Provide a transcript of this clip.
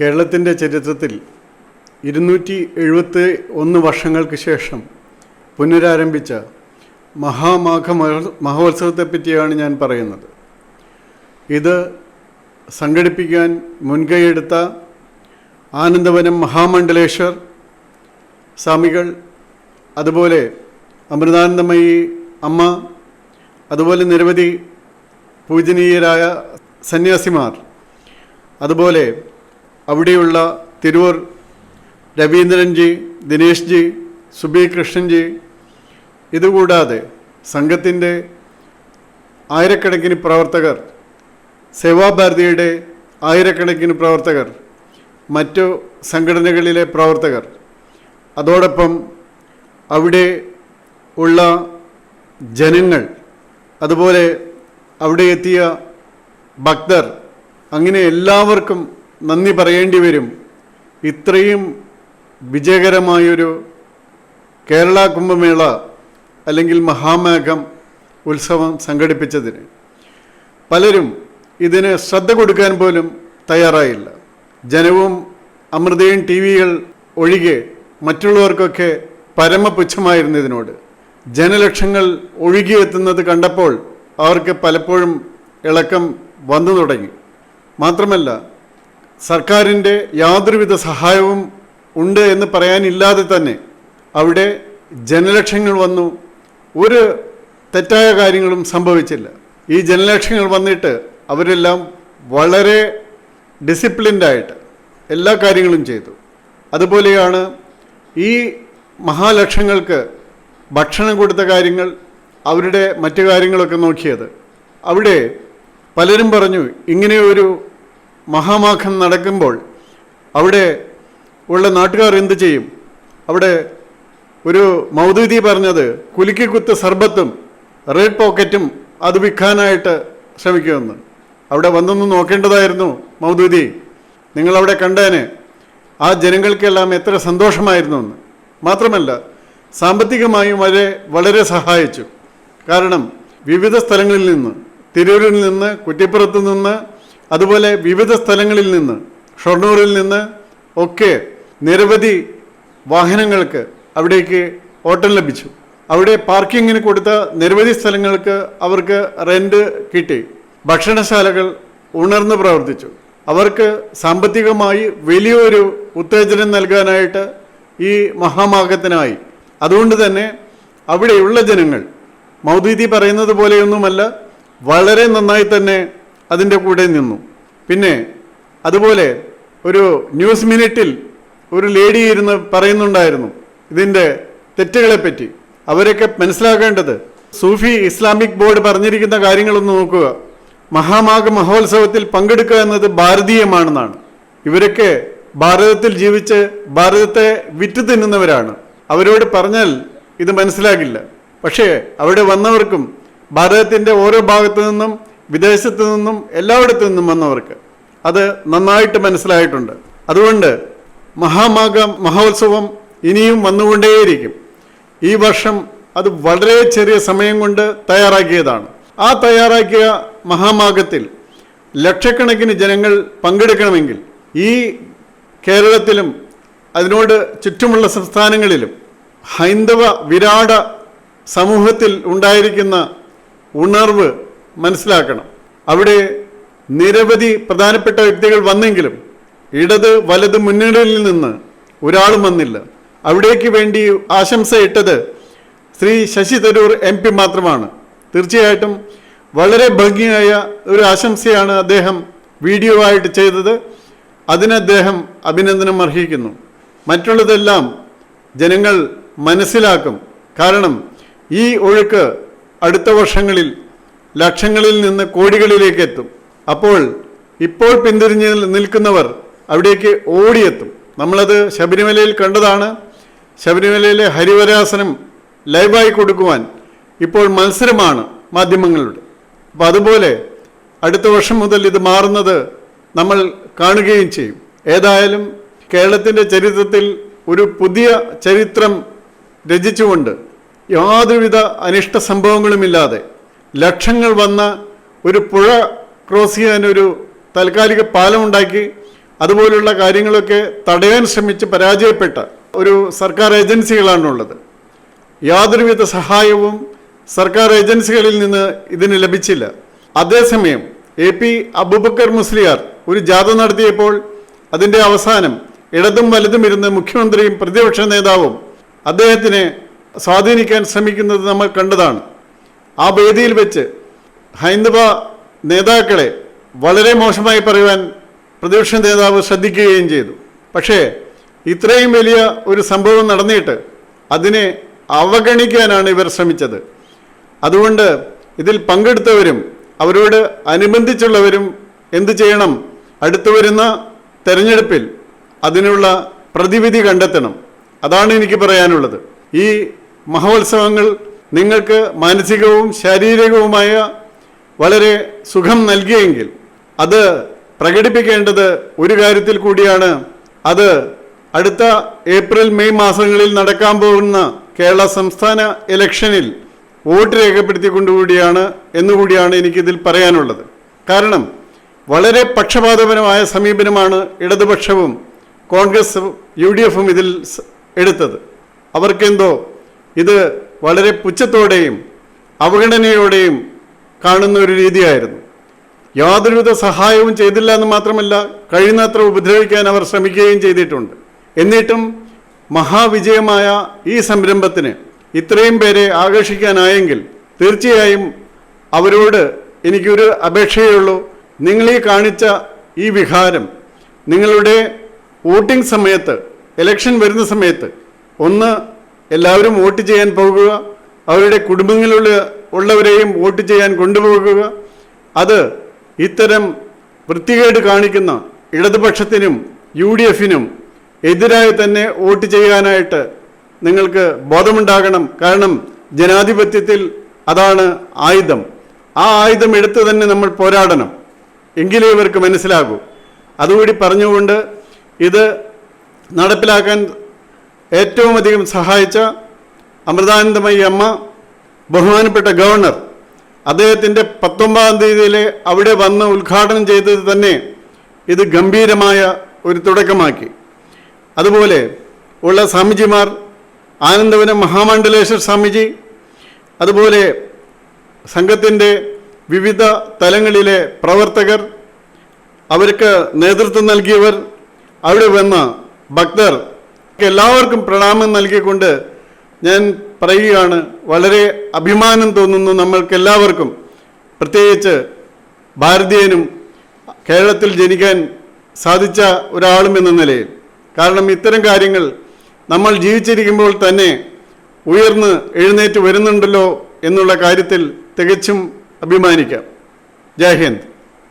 കേരളത്തിന്റെ ചരിത്രത്തിൽ ഇരുന്നൂറ്റി എഴുപത്തി ഒന്ന് വർഷങ്ങൾക്ക് ശേഷം പുനരാരംഭിച്ച മഹാമാഘ മഹോത്സവത്തെ പറ്റിയാണ് ഞാൻ പറയുന്നത്. ഇത് സംഘടിപ്പിക്കാൻ മുൻകൈയെടുത്ത ആനന്ദവനം മഹാമണ്ഡലേശ്വർ സ്വാമികൾ അതുപോലെ അമൃതാനന്ദമയി അമ്മ അതുപോലെ നിരവധി പൂജനീയരായ സന്യാസിമാർ അതുപോലെ അവിടെയുള്ള തിരൂർ രവീന്ദ്രൻജി ദിനേഷ്ജി സുബി കൃഷ്ണൻജി ഇതുകൂടാതെ സംഘത്തിന്റെ ആയിരക്കണക്കിന് പ്രവർത്തകർ സേവാഭാരതിയുടെ ആയിരക്കണക്കിന് പ്രവർത്തകർ മറ്റു സംഘടനകളിലെ പ്രവർത്തകർ അതോടൊപ്പം അവിടെ ഉള്ള ജനങ്ങൾ അതുപോലെ അവിടെ എത്തിയ ഭക്തർ അങ്ങനെ എല്ലാവർക്കും നന്ദി പറയേണ്ടി വരും. ഇത്രയും വിജയകരമായൊരു കേരള കുംഭമേള അല്ലെങ്കിൽ മഹാമേഘം ഉത്സവം സംഘടിപ്പിച്ചതിന് പലരും ഇതിന് ശ്രദ്ധ കൊടുക്കാൻ പോലും തയ്യാറായില്ല. ജനവും അമൃതയും ടി വികൾ ഒഴികെ മറ്റുള്ളവർക്കൊക്കെ പരമപുച്ഛമായിരുന്നു ഇതിനോട് ജനലക്ഷങ്ങൾ ഒഴുകിയെത്തുന്നത് കണ്ടപ്പോൾ അവർക്ക് പലപ്പോഴും ഇളക്കം വന്നു തുടങ്ങി. മാത്രമല്ല സർക്കാരിന്റെ യാതൊരുവിധ സഹായവും ഉണ്ട് എന്ന് പറയാനില്ലാതെ തന്നെ അവിടെ ജനലക്ഷങ്ങൾ വന്നു. ഒരു തെറ്റായ കാര്യങ്ങളും സംഭവിച്ചില്ല. ഈ ജനലക്ഷങ്ങൾ വന്നിട്ട് അവരെല്ലാം വളരെ ഡിസിപ്ലിൻഡായിട്ട് എല്ലാ കാര്യങ്ങളും ചെയ്തു. അതുപോലെയാണ് ഈ മഹാലക്ഷങ്ങൾക്ക് ഭക്ഷണം കൊടുത്ത കാര്യങ്ങൾ അവരുടെ മറ്റു കാര്യങ്ങളൊക്കെ നോക്കിയത്. അവിടെ പലരും പറഞ്ഞു ഇങ്ങനെ ഒരു മഹാമാഘം നടക്കുമ്പോൾ അവിടെ ഉള്ള നാട്ടുകാർ എന്ത് ചെയ്യും? അവിടെ ഒരു മൗദൂദി പറഞ്ഞത് കുലുക്കിക്കുത്ത് സർബത്തും റെഡ് പോക്കറ്റും അത് വിൽക്കാനായിട്ട് ശ്രമിക്കുമെന്ന്. അവിടെ വന്നൊന്ന് നോക്കേണ്ടതായിരുന്നു മൗദൂദി നിങ്ങളവിടെ കണ്ടേനെ ആ ജനങ്ങൾക്കെല്ലാം എത്ര സന്തോഷമായിരുന്നു എന്ന് മാത്രമല്ല സാമ്പത്തികമായും വളരെ വളരെ സഹായിച്ചു. കാരണം വിവിധ സ്ഥലങ്ങളിൽ നിന്ന് തിരൂരിൽ നിന്ന് കുറ്റിപ്പുറത്ത് നിന്ന് അതുപോലെ വിവിധ സ്ഥലങ്ങളിൽ നിന്ന് ഷൊർണൂരിൽ നിന്ന് ഒക്കെ നിരവധി വാഹനങ്ങൾക്ക് അവിടേക്ക് ഓട്ടം ലഭിച്ചു. അവിടെ പാർക്കിങ്ങിന് കൊടുത്ത നിരവധി സ്ഥലങ്ങൾക്ക് അവർക്ക് റെന്റ് കിട്ടി. ഭക്ഷണശാലകൾ ഉണർന്ന് പ്രവർത്തിച്ചു. അവർക്ക് സാമ്പത്തികമായി വലിയൊരു ഉത്തേജനം നൽകാനായിട്ട് ഈ മഹാമാർഗത്തിനായി. അതുകൊണ്ട് തന്നെ അവിടെയുള്ള ജനങ്ങൾ മൗദീതി പറയുന്നത് പോലെയൊന്നുമല്ല വളരെ നന്നായി തന്നെ അതിന്റെ കൂടെ നിന്നു. പിന്നെ അതുപോലെ ഒരു ന്യൂസ് മിനിറ്റിൽ ഒരു ലേഡി ഇരുന്ന് പറയുന്നുണ്ടായിരുന്നു ഇതിന്റെ തെറ്റുകളെപ്പറ്റി. അവരൊക്കെ മനസ്സിലാക്കേണ്ടത് സൂഫി ഇസ്ലാമിക് ബോർഡ് പറഞ്ഞിരിക്കുന്ന കാര്യങ്ങളൊന്ന് നോക്കുക. മഹാമാഘ മഹോത്സവത്തിൽ പങ്കെടുക്കുക എന്നത് ഭാരതീയമാണെന്നാണ്. ഇവരൊക്കെ ഭാരതത്തിൽ ജീവിച്ച് ഭാരതത്തെ വിറ്റു തിന്നുന്നവരാണ്. അവരോട് പറഞ്ഞാൽ ഇത് മനസ്സിലാകില്ല. പക്ഷേ അവിടെ വന്നവർക്കും ഭാരതത്തിന്റെ ഓരോ ഭാഗത്തു നിന്നും വിദേശത്തു നിന്നും എല്ലായിടത്തു നിന്നും വന്നവർക്ക് അത് നന്നായിട്ട് മനസ്സിലായിട്ടുണ്ട്. അതുകൊണ്ട് മഹാമാഘ മഹോത്സവം ഇനിയും വന്നുകൊണ്ടേയിരിക്കും. ഈ വർഷം അത് വളരെ ചെറിയ സമയം കൊണ്ട് തയ്യാറാക്കിയതാണ്. ആ തയ്യാറാക്കിയ മഹാമാഘത്തിൽ ലക്ഷക്കണക്കിന് ജനങ്ങൾ പങ്കെടുക്കണമെങ്കിൽ ഈ കേരളത്തിലും അതിനോട് ചുറ്റുമുള്ള സംസ്ഥാനങ്ങളിലും ഹൈന്ദവ വിരാട സമൂഹത്തിൽ ഉണ്ടായിരിക്കുന്ന ഉണർവ് മനസ്സിലാക്കണം. അവിടെ നിരവധി പ്രധാനപ്പെട്ട വ്യക്തികൾ വന്നെങ്കിലും ഇടത് വലത് മുന്നണിയിൽ നിന്ന് ഒരാളും വന്നില്ല. അവിടേക്ക് വേണ്ടി ആശംസയിട്ടത് ശ്രീ ശശി തരൂർ എം പി മാത്രമാണ്. തീർച്ചയായിട്ടും വളരെ ഭംഗിയായ ഒരു ആശംസയാണ് അദ്ദേഹം വീഡിയോ ആയിട്ട് ചെയ്തത്. അതിന് അദ്ദേഹം അഭിനന്ദനം അർഹിക്കുന്നു. മറ്റുള്ളതെല്ലാം ജനങ്ങൾ മനസ്സിലാക്കും. കാരണം ഈ ഒഴുക്ക് അടുത്ത വർഷങ്ങളിൽ ലക്ഷങ്ങളിൽ നിന്ന് കോടികളിലേക്ക് എത്തും. അപ്പോൾ ഇപ്പോൾ പിന്തിരിഞ്ഞ് നിൽക്കുന്നവർ അവിടേക്ക് ഓടിയെത്തും. നമ്മളത് ശബരിമലയിൽ കണ്ടതാണ്. ശബരിമലയിലെ ഹരിവരാസനം ലൈവായി കൊടുക്കുവാൻ ഇപ്പോൾ മത്സരമാണ് മാധ്യമങ്ങളുടെ. അപ്പം അതുപോലെ അടുത്ത വർഷം മുതൽ ഇത് മാറുന്നത് നമ്മൾ കാണുകയും ചെയ്യും. ഏതായാലും കേരളത്തിന്റെ ചരിത്രത്തിൽ ഒരു പുതിയ ചരിത്രം രചിച്ചുകൊണ്ട് യാതൊരുവിധ അനിഷ്ട സംഭവങ്ങളുമില്ലാതെ ലക്ഷങ്ങൾ വന്ന ഒരു പുഴ ക്രോസ് ചെയ്യാനൊരു താൽക്കാലിക പാലമുണ്ടാക്കി അതുപോലുള്ള കാര്യങ്ങളൊക്കെ തടയാൻ ശ്രമിച്ച് പരാജയപ്പെട്ട ഒരു സർക്കാർ ഏജൻസികളാണുള്ളത് യാതൊരുവിധ സഹായവും സർക്കാർ ഏജൻസികളിൽ നിന്ന് ഇതിന് ലഭിച്ചില്ല. അതേസമയം എ പി അബുബക്കർ മുസ്ലിയാർ ഒരു ജാഥ നടത്തിയപ്പോൾ അതിന്റെ അവസാനം ഇടതും വലതും ഇരുന്ന് മുഖ്യമന്ത്രിയും പ്രതിപക്ഷ നേതാവും അദ്ദേഹത്തിനെ സ്വാധീനിക്കാൻ ശ്രമിക്കുന്നത് നമ്മൾ കണ്ടതാണ്. ആ വേദിയിൽ വെച്ച് ഹൈന്ദവ നേതാക്കളെ വളരെ മോശമായി പറയുവാൻ പ്രതിപക്ഷ നേതാവ് ശ്രദ്ധിക്കുകയും ചെയ്തു. പക്ഷേ ഇത്രയും വലിയ ഒരു സംഭവം നടന്നിട്ട് അതിനെ അവഗണിക്കാനാണ് ഇവർ ശ്രമിച്ചത്. അതുകൊണ്ട് ഇതിൽ പങ്കെടുത്തവരും അവരോട് അനുബന്ധിച്ചുള്ളവരും എന്തു ചെയ്യണം? അടുത്തു വരുന്ന തെരഞ്ഞെടുപ്പിൽ അതിനുള്ള പ്രതിവിധി കണ്ടെത്തണം. അതാണ് എനിക്ക് പറയാനുള്ളത്. ഈ മഹോത്സവങ്ങൾ നിങ്ങൾക്ക് മാനസികവും ശാരീരികവുമായ വളരെ സുഖം നൽകിയെങ്കിൽ അത് പ്രകടിപ്പിക്കേണ്ടത് ഒരു കാര്യത്തിൽ കൂടിയാണ്. അത് അടുത്ത ഏപ്രിൽ മെയ് മാസങ്ങളിൽ നടക്കാൻ പോകുന്ന കേരള സംസ്ഥാന ഇലക്ഷനിൽ വോട്ട് രേഖപ്പെടുത്തിക്കൊണ്ടുകൂടിയാണ് എന്നുകൂടിയാണ് എനിക്കിതിൽ പറയാനുള്ളത്. കാരണം വളരെ പക്ഷപാതപരമായ സമീപനമാണ് ഇടതുപക്ഷവും കോൺഗ്രസും യു ഡി എഫും ഇതിൽ എടുത്തത്. അവർക്കെന്തോ ഇത് വളരെ പുച്ഛത്തോടെയും അവഗണനയോടെയും കാണുന്ന ഒരു രീതിയായിരുന്നു. യാതൊരുവിധ സഹായവും ചെയ്തില്ല എന്ന് മാത്രമല്ല കഴിയുന്നത്ര ഉപദ്രവിക്കാൻ അവർ ശ്രമിക്കുകയും ചെയ്തിട്ടുണ്ട്. എന്നിട്ടും മഹാവിജയമായ ഈ സംരംഭത്തിന് ഇത്രയും പേരെ ആകർഷിക്കാനായെങ്കിൽ തീർച്ചയായും അവരോട് എനിക്കൊരു അപേക്ഷയേ ഉള്ളൂ നിങ്ങൾ ഈ കാണിച്ച ഈ വിഹാരം നിങ്ങളുടെ വോട്ടിംഗ് സമയത്ത് ഇലക്ഷൻ വരുന്ന സമയത്ത് ഒന്ന് എല്ലാവരും വോട്ട് ചെയ്യാൻ പോകുക. അവരുടെ കുടുംബങ്ങളിലുള്ള ഉള്ളവരെയും വോട്ട് ചെയ്യാൻ കൊണ്ടുപോകുക. അത് ഇത്തരം വൃത്തികേട് കാണിക്കുന്ന ഇടതുപക്ഷത്തിനും യു ഡി എഫിനും എതിരായി തന്നെ വോട്ട് ചെയ്യാനായിട്ട് നിങ്ങൾക്ക് ബോധമുണ്ടാകണം. കാരണം ജനാധിപത്യത്തിൽ അതാണ് ആയുധം. ആ ആയുധം എടുത്ത് തന്നെ നമ്മൾ പോരാടണം. എങ്കിലേ ഇവർക്ക് മനസ്സിലാകൂ. അതുകൂടി പറഞ്ഞുകൊണ്ട് ഇത് നടപ്പിലാക്കാൻ ഏറ്റവും അധികം സഹായിച്ച അമൃതാനന്ദമയി അമ്മ ബഹുമാനപ്പെട്ട ഗവർണർ അദ്ദേഹത്തിന്റെ പത്തൊമ്പതാം തീയതിയിൽ അവിടെ വന്ന് ഉദ്ഘാടനം ചെയ്തത് തന്നെ ഇത് ഗംഭീരമായ ഒരു തുടക്കമാക്കി. അതുപോലെ ഉള്ള സ്വാമിജിമാർ ആനന്ദവനം മഹാമണ്ഡലേശ്വർ സ്വാമിജി അതുപോലെ സംഘത്തിന്റെ വിവിധ തലങ്ങളിലെ പ്രവർത്തകർ അവർക്ക് നേതൃത്വം നൽകിയവർ അവിടെ വന്ന ഭക്തർ എല്ലാവർക്കും പ്രണാമം നൽകിക്കൊണ്ട് ഞാൻ പറയുകയാണ്. വളരെ അഭിമാനം തോന്നുന്നു നമ്മൾക്ക് എല്ലാവർക്കും പ്രത്യേകിച്ച് ഭാരതീയനും കേരളത്തിൽ ജനിക്കാൻ സാധിച്ച ഒരാളും എന്ന നിലയിൽ. കാരണം ഇത്തരം കാര്യങ്ങൾ നമ്മൾ ജീവിച്ചിരിക്കുമ്പോൾ തന്നെ ഉയർന്ന് എഴുന്നേറ്റ് വരുന്നുണ്ടല്ലോ എന്നുള്ള കാര്യത്തിൽ തികച്ചും അഭിമാനിക്കാം. ജയ് ഹിന്ദ്.